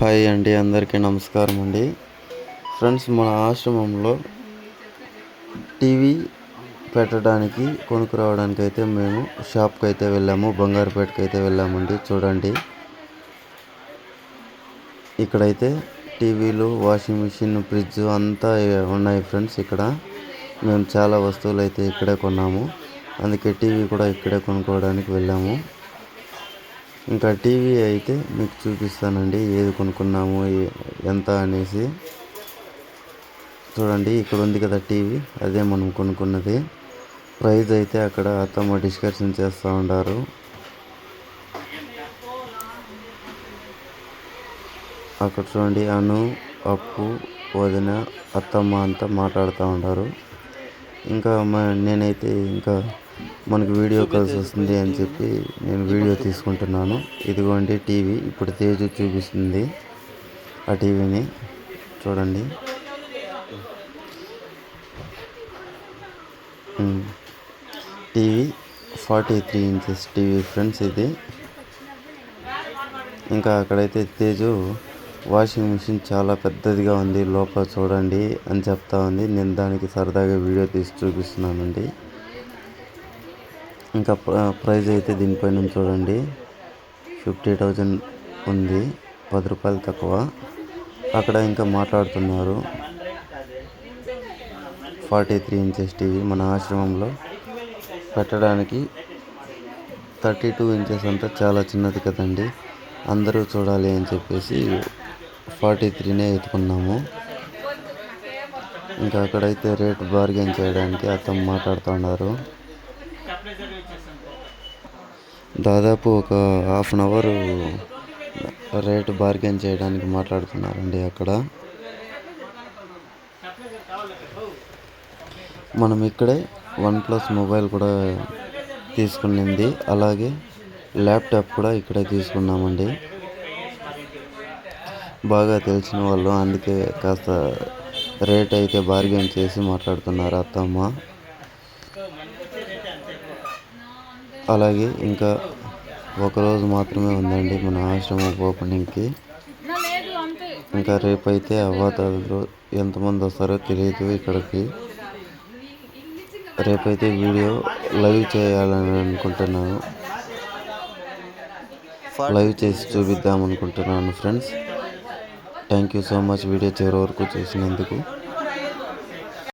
Hi అండి అందరికీ నమస్కారం అండి. ఫ్రెండ్స్ మన ఆశ్రమంలో టీవీ పెట్టడానికి కొనుక్కురావడానికి అయితే మేము షాప్కి అయితే వెళ్ళాము బంగారుపేటకి అయితే వెళ్ళామండి చూడండి. ఇక్కడైతే టీవీలు వాషింగ్ మిషన్ ఫ్రిడ్జ్ అంతా ఉన్నాయి ఫ్రెండ్స్ ఇక్కడ. మేము చాలా వస్తువులు అయితే ఇక్కడే కొన్నాము. అందుకే టీవీ కూడా ఇక్కడే కొనుక్కోవడానికి వెళ్ళాము. ఇంకా టీవీ అయితే మీకు చూపిస్తానండి ఏది కొనుక్కున్నాము ఎంత అనేసి. చూడండి ఇక్కడ ఉంది కదా టీవీ అదే మనం కొనుక్కున్నది. ప్రైజ్ అయితే అక్కడ అత్తమ్మ డిస్కషన్ చేస్తూ ఉంటారు అక్కడ చూడండి అను అప్పు వదిన అత్తమ్మ అంతా మాట్లాడుతూ ఉంటారు ఇంకా మా నేనైతే ఇంకా మనకు వీడియో కాల్స్ వస్తుంది అని చెప్పి నేను వీడియో తీసుకుంటున్నాను. ఇదిగోండి టీవీ. ఇప్పుడు తేజు చూపిస్తుంది ఆ టీవీని. చూడండి. TV forty three inches TV friends ఇది. ఇంకా అక్కడైతే తేజు వాషింగ్ మిషన్ చాలా పెద్దదిగా ఉంది. లోపల చూడండి అని చెప్తా ఉంది. నేను దానికి సరదాగా వీడియో తీసి చూపిస్తున్నానండి. ఇంకా ప్ర- ప్రైస్ అయితే దీనిపైన చూడండి. ఫిఫ్టీ థౌజండ్ ఉంది. పది రూపాయలు తక్కువ. అక్కడ ఇంకా మాట్లాడుతున్నారు. ఫార్టీ త్రీ ఇంచెస్ టీవీ మన ఆశ్రమంలో. పెట్టడానికి థర్టీ టూ ఇంచెస్ అంతా చాలా చిన్నది కదండి. అందరూ చూడాలి అని చెప్పేసి ఫార్టీ త్రీనే ఎత్తుకున్నాము. ఇంకా అక్కడైతే రేట్ బార్గెన్ చేయడానికి అతను మాట్లాడుతున్నారు. దాదాపు ఒక half an hour rate bargain చేయడానికి మాట్లాడుతున్నారండి అక్కడ. మనం ఇక్కడే వన్ ప్లస్ మొబైల్ కూడా తీసుకునింది. అలాగే ల్యాప్టాప్ కూడా ఇక్కడే తీసుకున్నామండి. బాగా తెలిసిన వాళ్ళు అందుకే కాస్త రేట్ అయితే బార్గెన్ చేసి మాట్లాడుతున్నారు అత్తమ్మ. అలాగే ఇంకా ఒకరోజు మాత్రమే ఉందండి మన ఆశ్రమం ఓపెనింగ్కి. ఇంకా రేపైతే అవ్వాతాతలు ఎంతమంది వస్తారో తెలియదు ఇక్కడికి. రేపైతే వీడియో లైవ్ చేయాలని అనుకుంటున్నాను. లైవ్ చేసి చూపిద్దాం అనుకుంటున్నాను friends. Thank you so much video చివరి వరకు చూసినందుకు.